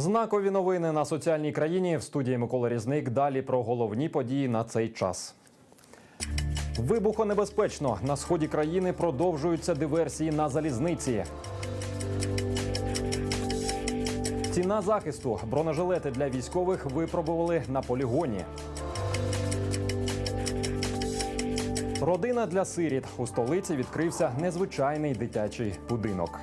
Знакові новини на соціальній країні в студії Микола Різник. Далі про головні події на цей час. Вибухонебезпечно на сході країни продовжуються диверсії на залізниці. Ціна захисту бронежилети для військових випробували на полігоні. Родина для сиріт у столиці відкрився незвичайний дитячий будинок.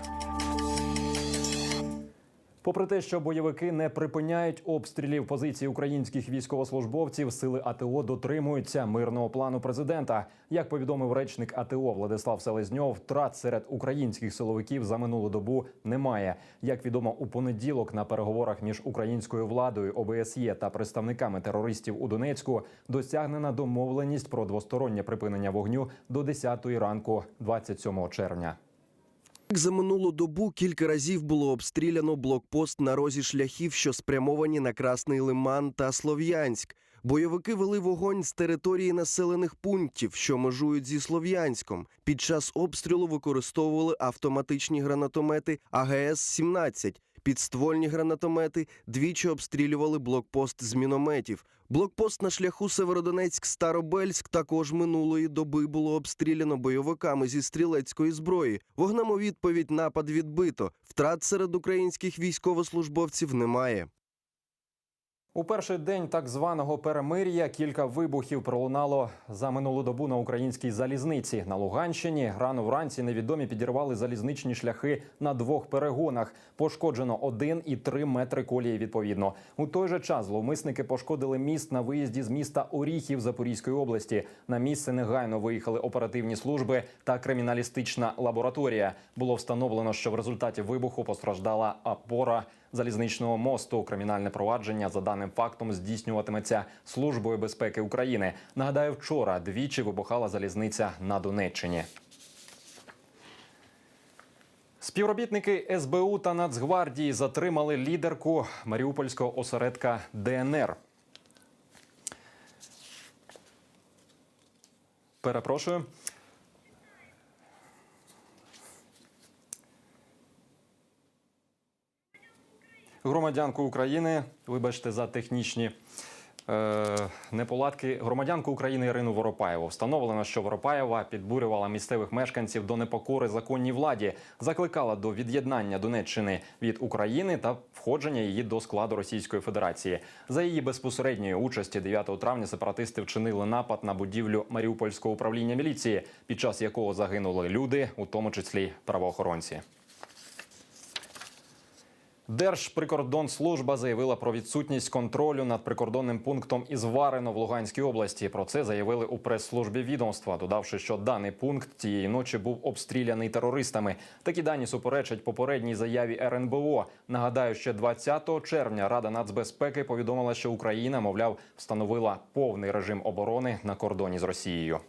Попри те, що бойовики не припиняють обстрілів позицій українських військовослужбовців, сили АТО дотримуються мирного плану президента. Як повідомив речник АТО Владислав Селезньов, втрат серед українських силовиків за минулу добу немає. Як відомо, у понеділок на переговорах між українською владою ОБСЄ та представниками терористів у Донецьку досягнена домовленість про двостороннє припинення вогню до 10-ї ранку, 27 червня. За минулу добу кілька разів було обстріляно блокпост на розі шляхів, що спрямовані на Красний Лиман та Слов'янськ. Бойовики вели вогонь з території населених пунктів, що межують зі Слов'янськом. Під час обстрілу використовували автоматичні гранатомети АГС-17. Підствольні гранатомети двічі обстрілювали блокпост з мінометів. Блокпост на шляху Северодонецьк-Старобельськ також минулої доби було обстріляно бойовиками зі стрілецької зброї. Вогнем у відповідь напад відбито. Втрат серед українських військовослужбовців немає. У перший день так званого перемир'я кілька вибухів пролунало за минулу добу на українській залізниці. На Луганщині рано вранці невідомі підірвали залізничні шляхи на двох перегонах. Пошкоджено один і три метри колії. Відповідно, у той же час зловмисники пошкодили міст на виїзді з міста Оріхів Запорізької області. На місце негайно виїхали оперативні служби та криміналістична лабораторія. Було встановлено, що в результаті вибуху постраждала опора залізничного мосту. Кримінальне провадження за даним фактом здійснюватиметься службою безпеки України. Нагадаю, вчора двічі вибухала залізниця на Донеччині. Співробітники СБУ та Нацгвардії затримали лідерку Маріупольського осередка ДНР. Перепрошую. Громадянку України, вибачте за технічні е, неполадки. Громадянку України Ірину Воропаєву встановлено, що Воропаєва підбурювала місцевих мешканців до непокори законній владі, закликала до від'єднання Донеччини від України та входження її до складу Російської Федерації. За її безпосередньої участі 9 травня сепаратисти вчинили напад на будівлю Маріупольського управління міліції, під час якого загинули люди, у тому числі правоохоронці. Держприкордонслужба заявила про відсутність контролю над прикордонним пунктом із Варено в Луганській області. Про це заявили у прес-службі відомства, додавши, що даний пункт тієї ночі був обстріляний терористами. Такі дані суперечать попередній заяві РНБО. Нагадаю, ще 20 червня Рада нацбезпеки повідомила, що Україна, мовляв, встановила повний режим оборони на кордоні з Росією.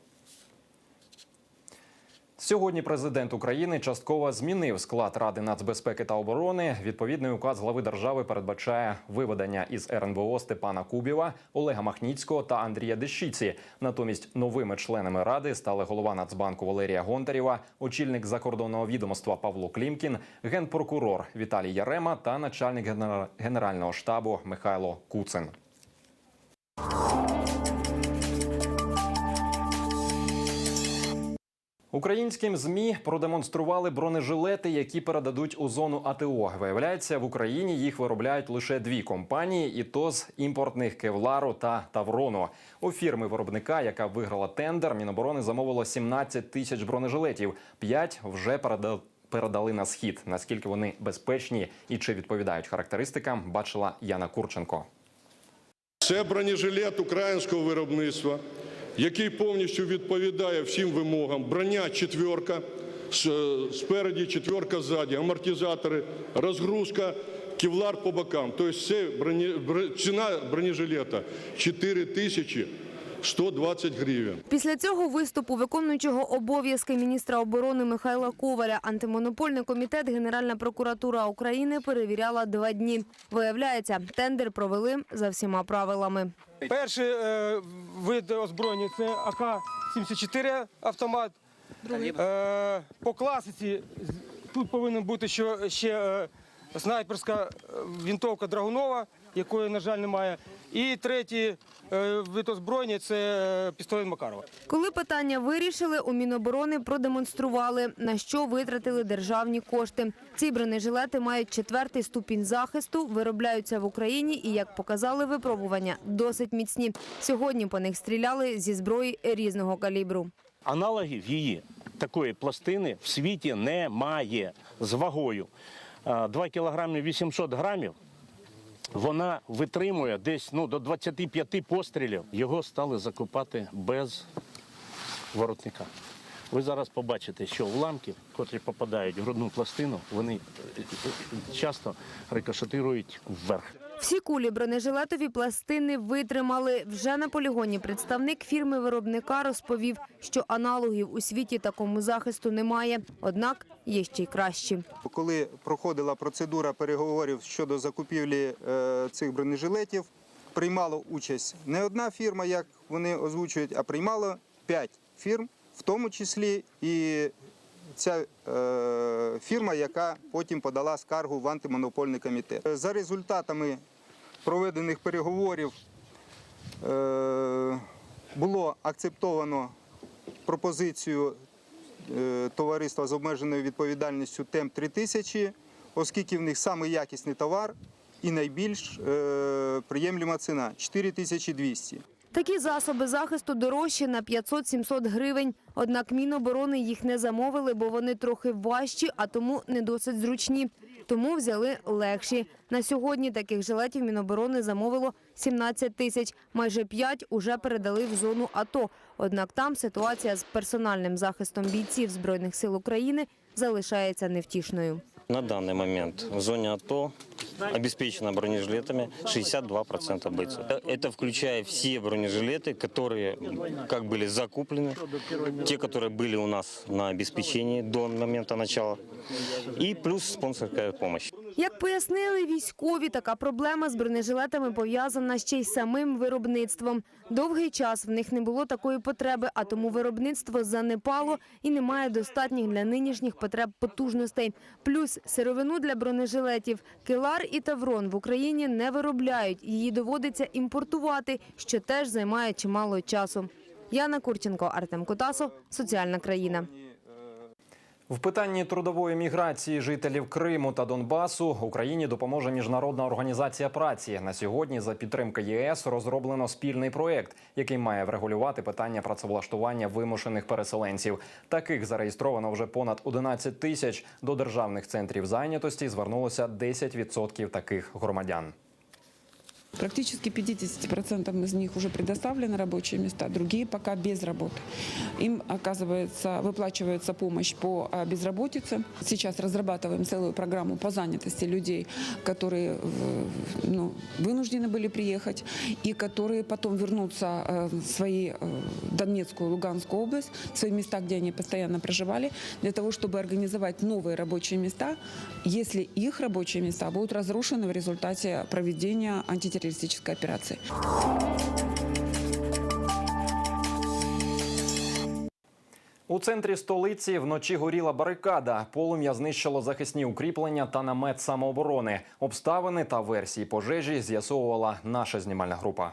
Сьогодні президент України частково змінив склад Ради нацбезпеки та оборони. Відповідний указ глави держави передбачає виведення із РНБО Степана Кубєва, Олега Махніцького та Андрія Дещиці. Натомість новими членами ради стали голова Нацбанку Валерія Гонтарєва, очільник закордонного відомства Павло Клімкін, генпрокурор Віталій Ярема та начальник генера- генерального штабу Михайло Куцин. Українським змі продемонстрували бронежилети, які передадуть у зону АТО. Виявляється, в Україні їх виробляють лише дві компанії, і то з імпортних Кевлару та Таврону. У фірми виробника, яка виграла тендер, Міноборони замовило 17 тисяч бронежилетів. П'ять вже переда- передали на схід. Наскільки вони безпечні і чи відповідають характеристикам, бачила Яна Курченко. Це бронежилет українського виробництва, який повністю відповідає всім вимогам. Броня четверка, спереді четверка ззаді, амортизатори, розгрузка, кевлар по бокам. Тобто це броні, ціна бронежилета 4 тисячі 120 гривень. Після цього виступу виконуючого обов'язки міністра оборони Михайла Коваля антимонопольний комітет Генеральна прокуратура України перевіряла два дні. Виявляється, тендер провели за всіма правилами. Перший е, вид озброєння це АК-74 автомат. Е, по класиці тут повинен бути що, ще е, снайперська е, винтовка Драгунова, якої, на жаль, немає. І третій е, вид озброєння це е, пістолет Макарова. Коли питання вирішили, у Міноборони продемонстрували, на що витратили державні кошти. Ці бронежилети мають четвертий ступінь захисту, виробляються в Україні і, як показали випробування, досить міцні. Сьогодні по них стріляли зі зброї різного калібру. Аналогів її такої пластини в світі немає з вагою. 2 кілограми 800 грамів. Вона витримує десь ну, до 25 пострілів. Його стали закупати без воротника. Ви зараз побачите, що уламки, котрі попадають в грудну пластину, вони е, е, часто рикошетирують вверх. Всі кулі бронежилетові пластини витримали. Вже на полігоні представник фірми-виробника розповів, що аналогів у світі такому захисту немає, однак є ще й кращі. Коли проходила процедура переговорів щодо закупівлі е, цих бронежилетів, приймала участь не одна фірма, як вони озвучують, а приймало п'ять фірм, в тому числі і ця е, фірма, яка потім подала скаргу в антимонопольний комітет. Е, За результатами проведених переговорів е, було акцептовано пропозицію товариства з обмеженою відповідальністю ТЕМ 3000, оскільки в них саме якісний товар і найбільш е, приємлема ціна 4200. Такі засоби захисту дорожчі на 500-700 гривень. Однак Міноборони їх не замовили, бо вони трохи важчі, а тому не досить зручні. Тому взяли легші. На сьогодні таких жилетів Міноборони замовило 17 тисяч. Майже 5 уже передали в зону АТО. Однак там ситуація з персональним захистом бійців Збройних сил України залишається невтішною. На данный момент в зоне АТО обеспечено бронежилетами 62% бойцов. Это включая все бронежилеты, которые как были закуплены, те, которые были у нас на обеспечении до момента начала, и плюс спонсорская помощь. Як пояснили військові, така проблема з бронежилетами пов'язана ще й самим виробництвом. Довгий час в них не було такої потреби, а тому виробництво занепало і немає достатніх для нинішніх потреб потужностей. Плюс сировину для бронежилетів Келар і Таврон в Україні не виробляють. Її доводиться імпортувати, що теж займає чимало часу. Яна Курченко, Артем Кутасов, Соціальна країна. В питанні трудової міграції жителів Криму та Донбасу Україні допоможе міжнародна організація праці. На сьогодні за підтримки ЄС розроблено спільний проєкт, який має врегулювати питання працевлаштування вимушених переселенців. Таких зареєстровано вже понад 11 тисяч. До державних центрів зайнятості звернулося 10% таких громадян. Практически 50% из них уже предоставлены рабочие места, другие пока без работы. Им, оказывается, выплачивается помощь по а, безработице. Сейчас разрабатываем целую программу по занятости людей, которые в- ну, вынуждены были приехать и которые потом вернутся э, в свои э, Донецкую, Луганскую область, в свои места, где они постоянно проживали, для того, чтобы организовать новые рабочие места, если их рабочие места будут разрушены в результате проведения антитеррористической операции. У центрі столиці вночі горіла барикада. Полум'я знищило захисні укріплення та намет самооборони. Обставини та версії пожежі з'ясовувала наша знімальна група.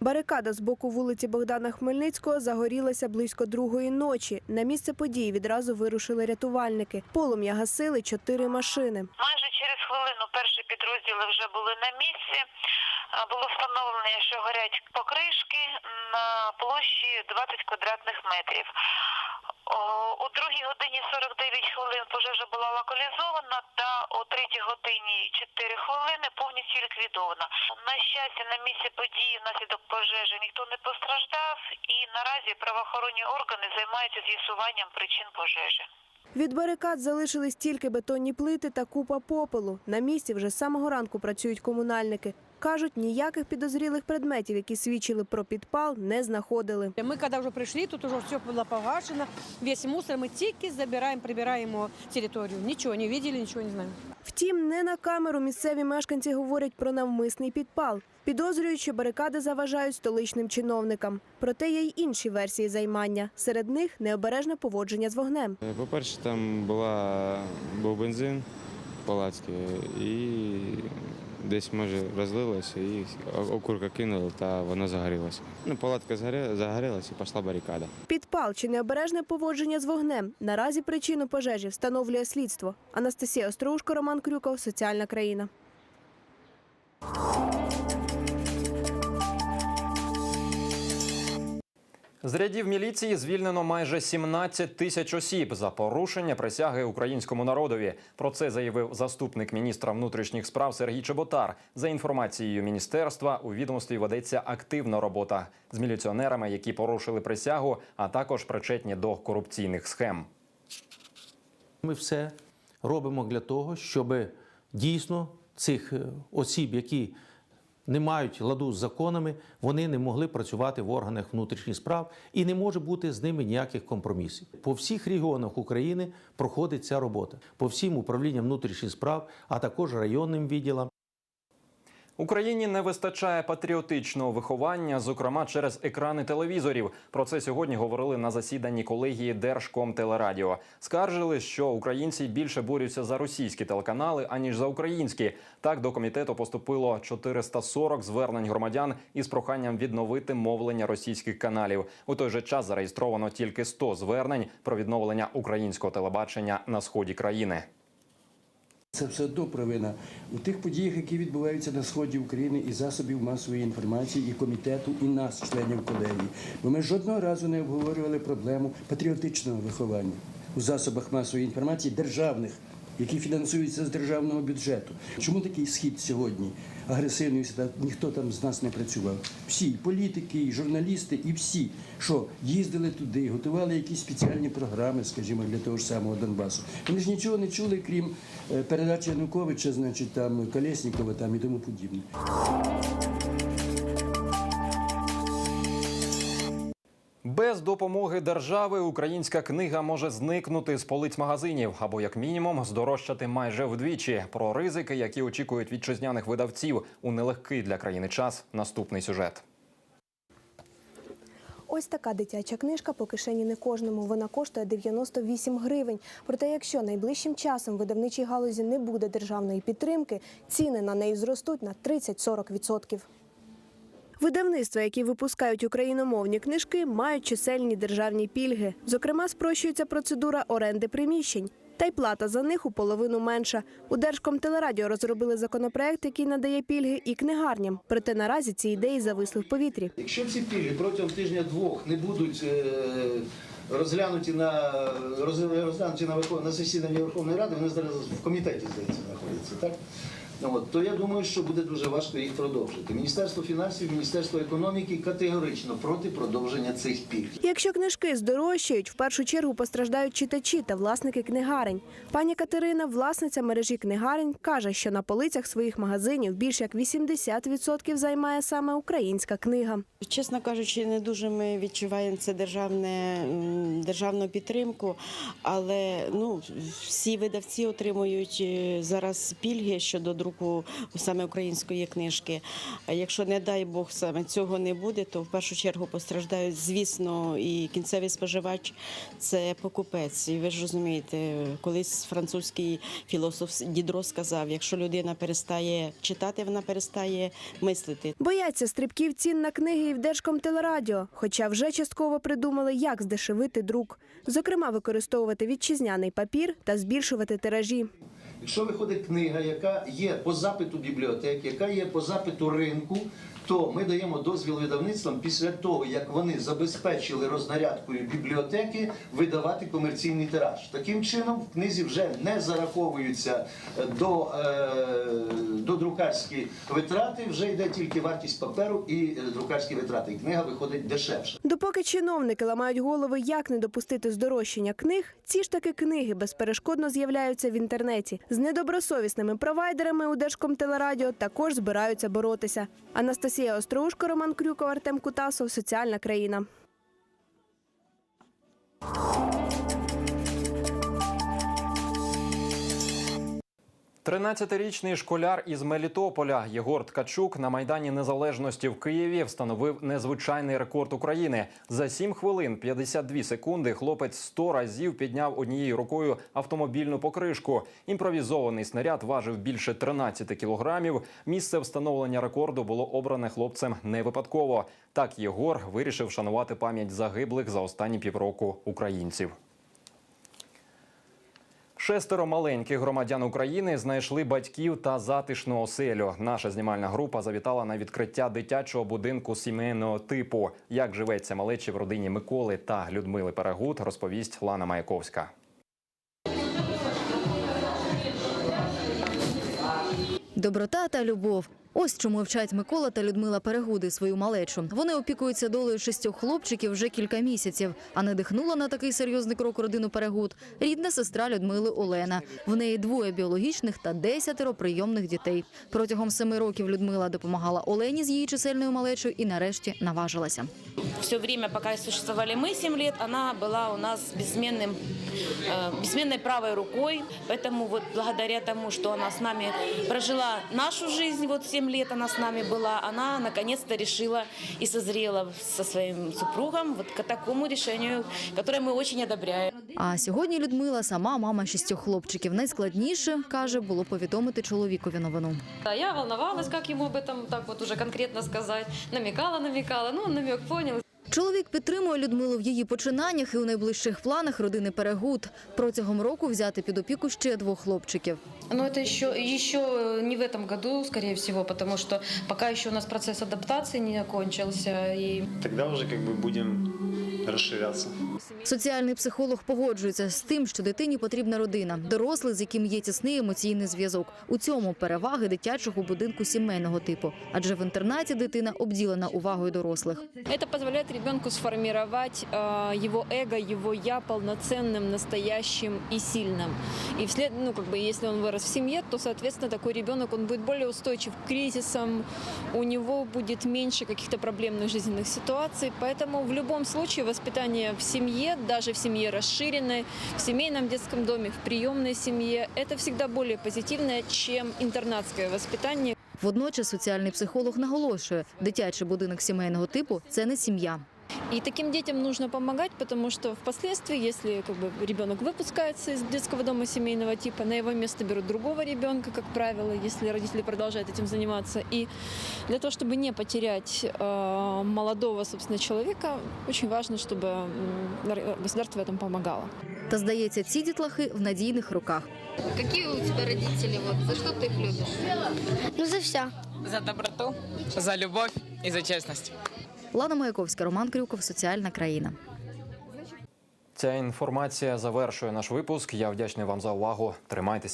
Барикада з боку вулиці Богдана Хмельницького загорілася близько другої ночі. На місце події відразу вирушили рятувальники. Полум'я гасили чотири машини. Майже через хвилину перші підрозділи вже були на місці. Було встановлено, що горять покришки на площі 20 квадратних метрів. У другій годині 49 хвилин пожежа була локалізована та о третій годині 4 хвилини повністю ліквідована. На щастя, на місці події внаслідок пожежі ніхто не постраждав і наразі правоохоронні органи займаються з'ясуванням причин пожежі. Від барикад залишились тільки бетонні плити та купа попелу. На місці вже з самого ранку працюють комунальники. Кажуть, ніяких підозрілих предметів, які свідчили про підпал, не знаходили. Мы когда уже пришли, тут уже все было погашено, весь мусор мы тики забираем, прибираем его территорию. Ничего не видели, ничего не знаем. Втім, не на камеру місцеві мешканці говорять про навмисний підпал. Підозрюють, що барикади заважають столичним чиновникам. Проте є й інші версії займання. Серед них необережне поводження з вогнем. По-перше, там була, був бензин, палацки і десь може розлилося, і окурка кинули, та воно загорілося. Ну, палатка загорілася і пішла барикада. Підпал чи необережне поводження з вогнем. Наразі причину пожежі встановлює слідство. Анастасія Остроушко, Роман Крюков, Соціальна країна. З рядів міліції звільнено майже 17 тисяч осіб за порушення присяги українському народові. Про це заявив заступник міністра внутрішніх справ Сергій Чеботар. За інформацією міністерства, у відомстві ведеться активна робота з міліціонерами, які порушили присягу, а також причетні до корупційних схем. Ми все робимо для того, щоб дійсно цих е, осіб, які не мають ладу з законами, вони не могли працювати в органах внутрішніх справ і не може бути з ними ніяких компромісів. По всіх регіонах України проходить ця робота, по всім управлінням внутрішніх справ, а також районним відділам. Україні не вистачає патріотичного виховання, зокрема через екрани телевізорів. Про це сьогодні говорили на засіданні колегії Держкомтелерадіо. Скаржили, що українці більше борються за російські телеканали аніж за українські. Так до комітету поступило 440 звернень громадян із проханням відновити мовлення російських каналів. У той же час зареєстровано тільки 100 звернень про відновлення українського телебачення на сході країни. Це все одно провина у тих подіях, які відбуваються на сході України і засобів масової інформації, і комітету, і нас, членів колегії. Бо ми жодного разу не обговорювали проблему патріотичного виховання у засобах масової інформації державних, які фінансуються з державного бюджету. Чому такий схід сьогодні? Агресивний ніхто там з нас не працював. Всі і політики, і журналісти, і всі, що їздили туди, готували якісь спеціальні програми, скажімо, для того ж самого Донбасу. Вони ж нічого не чули, крім е, передачі Януковича, значить там Колєснікова там і тому подібне. Без допомоги держави українська книга може зникнути з полиць магазинів або, як мінімум, здорожчати майже вдвічі. Про ризики, які очікують вітчизняних видавців у нелегкий для країни час. Наступний сюжет. Ось така дитяча книжка по кишені не кожному. Вона коштує 98 гривень. Проте, якщо найближчим часом видавничій галузі не буде державної підтримки, ціни на неї зростуть на 30-40%. Видавництва, які випускають україномовні книжки, мають чисельні державні пільги. Зокрема, спрощується процедура оренди приміщень. Та й плата за них у половину менша. У Держкомтелерадіо розробили законопроект, який надає пільги і книгарням. Проте наразі ці ідеї зависли в повітрі. Якщо ці пільги протягом тижня-двох не будуть е, розглянуті на роз- розглянуті на на засіданні Верховної Ради, вони зараз в комітеті здається знаходяться, так? От, то я думаю, що буде дуже важко їх продовжити. Міністерство фінансів, Міністерство економіки категорично проти продовження цих пільг. Якщо книжки здорожчають, в першу чергу постраждають читачі та власники книгарень. Пані Катерина, власниця мережі книгарень, каже, що на полицях своїх магазинів більш як 80% займає саме українська книга. Чесно кажучи, не дуже ми відчуваємо це державне державну підтримку, але ну всі видавці отримують е, зараз пільги щодо друку саме української книжки. Якщо не дай Бог саме цього не буде, то в першу чергу постраждають, звісно, і кінцевий споживач це покупець. І ви ж розумієте, колись французький філософ Дідро сказав: якщо людина перестає читати, вона перестає мислити. Бояться стрибків цін на книги і в Держкомтелерадіо, хоча вже частково придумали, як здешевити друк. Зокрема, використовувати вітчизняний папір та збільшувати тиражі. Якщо виходить книга, яка є по запиту бібліотек, яка є по запиту ринку, то ми даємо дозвіл видавництвам після того, як вони забезпечили рознарядкою бібліотеки, видавати комерційний тираж. Таким чином в книзі вже не зараховуються е, до, е, до друкарські витрати, вже йде тільки вартість паперу і е, друкарські витрати. Книга виходить дешевше. Допоки чиновники ламають голови, як не допустити здорожчання книг, ці ж таки книги безперешкодно з'являються в інтернеті. З недобросовісними провайдерами у Держкомтелерадіо також збираються боротися. Анастасія Остроушко, Роман Крюков, Артем Кутасов. Соціальна країна. 13-річний школяр із Мелітополя Єгор Ткачук на майдані Незалежності в Києві встановив незвичайний рекорд України. За 7 хвилин 52 секунди хлопець 100 разів підняв однією рукою автомобільну покришку. Імпровізований снаряд важив більше 13 кілограмів. Місце встановлення рекорду було обране хлопцем не випадково. Так Єгор вирішив шанувати пам'ять загиблих за останні півроку українців. Шестеро маленьких громадян України знайшли батьків та затишну оселю. Наша знімальна група завітала на відкриття дитячого будинку сімейного типу. Як живеться малечі в родині Миколи та Людмили Перегуд, розповість Лана Маяковська. Доброта та любов. Ось чому вчать Микола та Людмила Перегуди свою малечу. Вони опікуються долею шістьох хлопчиків вже кілька місяців. А надихнула на такий серйозний крок родину Перегуд рідна сестра Людмили Олена. В неї двоє біологічних та десятеро прийомних дітей. Протягом семи років Людмила допомагала Олені з її чисельною малечою і нарешті наважилася. Все время, пока существовали мы 7 лет, она была у нас бессменным, э, бессменной правой рукой. Поэтому вот благодаря тому, что она с нами прожила нашу жизнь, вот 7 лет она с нами была, она наконец-то решила и созрела со своим супругом вот к такому решению, которое мы очень одобряем. А сьогодні Людмила сама мама шістьох хлопчиків. Найскладніше каже було повідомити чоловікові новину. Да, я волновалась, как ему об этом так вот уже конкретно сказать. Намекала, намекала, ну, он намек понял. Чоловік підтримує Людмилу в її починаннях і у найближчих планах родини Перегуд протягом року взяти під опіку ще двох хлопчиків. Но это еще, еще не в этом году, скорее всего, потому что пока еще у нас процесс адаптации не окончился. И Тогда уже как бы будем расширяться. Соціальний психолог погоджується з тим, що дитині потрібна родина, дорослий, з яким є тісний емоційний зв'язок. У цьому переваги дитячого будинку сімейного типу, адже в інтернаті дитина обділена увагою дорослих. Это позволяет ребенку сформировать э, его эго, его я полноценным, настоящим и сильным. И вслед, ну, как бы, если он вырос в семье, то, соответственно, такой ребенок, он будет более устойчив к кризисам, у него будет меньше каких-то проблемных жизненных ситуаций. Поэтому в любом случае воспитание в семье, даже в семье расширенной, в семейном детском доме, в приемной семье, это всегда более позитивное, чем интернатское воспитание. Водночас соціальний психолог наголошує, дитячий будинок сімейного типу це не сім'я. И таким детям нужно помогать, потому что впоследствии, если как бы, ребенок выпускается из детского дома семейного типа, на его место берут другого ребенка, как правило, если родители продолжают этим заниматься. И для того, чтобы не потерять э, молодого, собственно, человека, очень важно, чтобы м, государство в этом помогало. Та здається, ці дітлахи в надійних руках. Какие у тебя родители? Вот за что ты их любишь? Ну, за все. За доброту, за любовь и за честность. Лана Маяковська, Роман Крюков, Соціальна країна. Ця інформація завершує наш випуск. Я вдячний вам за увагу. Тримайтеся.